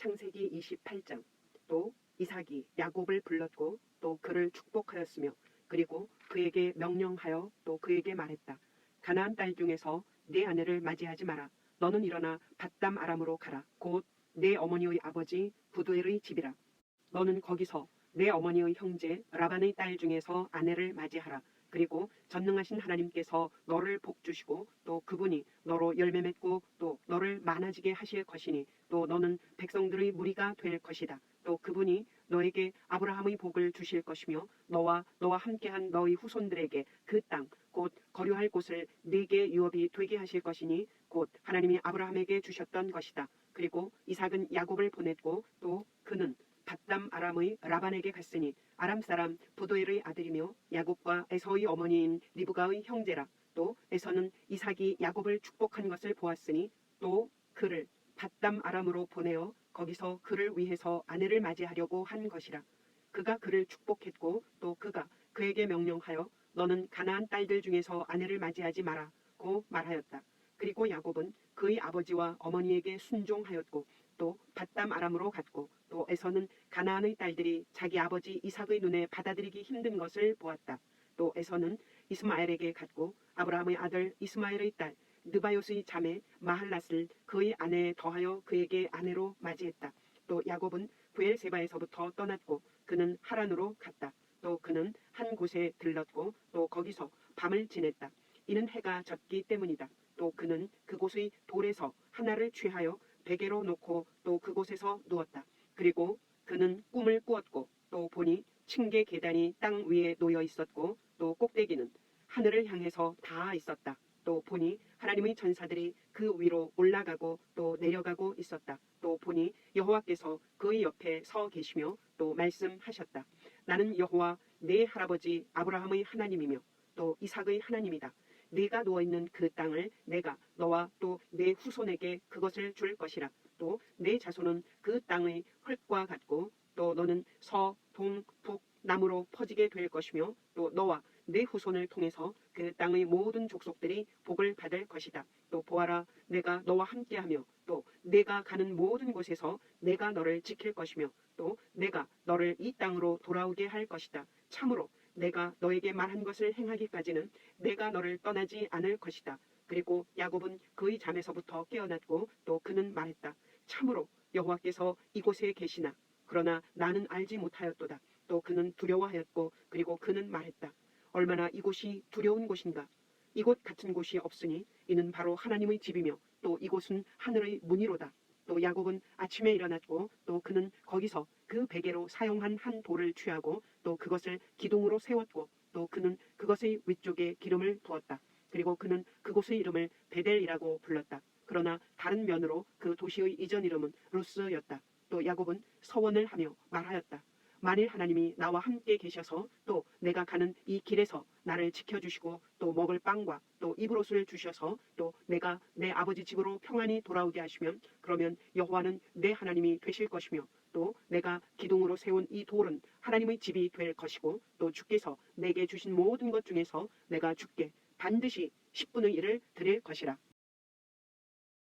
창세기 28장 또 이삭이 야곱을 불렀고 또 그를 축복하였으며 그리고 그에게 명령하여 또 그에게 말했다. 가나안 딸 중에서 내 아내를 맞이하지 마라. 너는 일어나 밧담 아람으로 가라. 곧 내 어머니의 아버지 부두엘의 집이라. 너는 거기서 내 어머니의 형제 라반의 딸 중에서 아내를 맞이하라. 그리고 전능하신 하나님께서 너를 복 주시고 또 그분이 너로 열매 맺고 또 너를 많아지게 하실 것이니 또 너는 백성들의 무리가 될 것이다. 또 그분이 너에게 아브라함의 복을 주실 것이며 너와 너와 함께한 너의 후손들에게 그 땅 곧 거류할 곳을 네게 유업이 되게 하실 것이니 곧 하나님이 아브라함에게 주셨던 것이다. 그리고 이삭은 야곱을 보냈고 또 그는 밧담 아람의 라반에게 갔으니 아람 사람 부도엘의 아들이며 야곱과 에서의 어머니인 리브가의 형제라 또 에서는 이삭이 야곱을 축복한 것을 보았으니 또 그를 밧담 아람으로 보내어 거기서 그를 위해서 아내를 맞이하려고 한 것이라 그가 그를 축복했고 또 그가 그에게 명령하여 너는 가나안 딸들 중에서 아내를 맞이하지 마라고 말하였다. 그리고 야곱은 그의 아버지와 어머니에게 순종하였고 또 밧담 아람으로 갔고 또 에서는 가나안의 딸들이 자기 아버지 이삭의 눈에 받아들이기 힘든 것을 보았다. 또 에서는 이스마엘에게 갔고 아브라함의 아들 이스마엘의 딸 느바요스의 자매 마할랏을 그의 아내에 더하여 그에게 아내로 맞이했다. 또 야곱은 부엘세바에서부터 떠났고 그는 하란으로 갔다. 또 그는 한 곳에 들렀고 또 거기서 밤을 지냈다. 이는 해가 졌기 때문이다. 또 그는 그곳의 돌에서 하나를 취하여 베개로 놓고 또 그곳에서 누웠다. 그리고 그는 꿈을 꾸었고 또 보니 층계 계단이 땅 위에 놓여 있었고 또 꼭대기는 하늘을 향해서 닿아 있었다. 또 보니 하나님의 전사들이 그 위로 올라가고 또 내려가고 있었다. 또 보니 여호와께서 그의 옆에 서 계시며 또 말씀하셨다. 나는 여호와 내 할아버지 아브라함의 하나님이며 또 이삭의 하나님이다. 네가 누워 있는 그 땅을 내가 너와 또내 후손에게 그것을 줄 것이라. 또내 자손은 그 땅의 흙과 같고 또 너는 서, 동, 북, 남으로 퍼지게 될 것이며 또 너와 내 후손을 통해서 그 땅의 모든 족속들이 복을 받을 것이다. 또 보아라, 내가 너와 함께하며 또 내가 가는 모든 곳에서 내가 너를 지킬 것이며 또 내가 너를 이 땅으로 돌아오게 할 것이다. 참으로 내가 너에게 말한 것을 행하기까지는 내가 너를 떠나지 않을 것이다. 그리고 야곱은 그의 잠에서부터 깨어났고 또 그는 말했다. 참으로 여호와께서 이곳에 계시나 그러나 나는 알지 못하였도다. 또 그는 두려워하였고 그리고 그는 말했다. 얼마나 이곳이 두려운 곳인가. 이곳 같은 곳이 없으니 이는 바로 하나님의 집이며 또 이곳은 하늘의 문이로다. 또 야곱은 아침에 일어났고 또 그는 거기서 그 베개로 사용한 한 돌을 취하고 또 그것을 기둥으로 세웠고 또 그는 그것의 위쪽에 기름을 부었다. 그리고 그는 그곳의 이름을 베델이라고 불렀다. 그러나 다른 면으로 그 도시의 이전 이름은 루스였다. 또 야곱은 서원을 하며 말하였다. 만일 하나님이 나와 함께 계셔서 또 내가 가는 이 길에서 나를 지켜주시고 또 먹을 빵과 또 입을 옷을 주셔서 또 내가 내 아버지 집으로 평안히 돌아오게 하시면 그러면 여호와는 내 하나님이 되실 것이며 또 내가 기둥으로 세운 이 돌은 하나님의 집이 될 것이고 또 주께서 내게 주신 모든 것 중에서 내가 주께 반드시 10분의 1을 드릴 것이라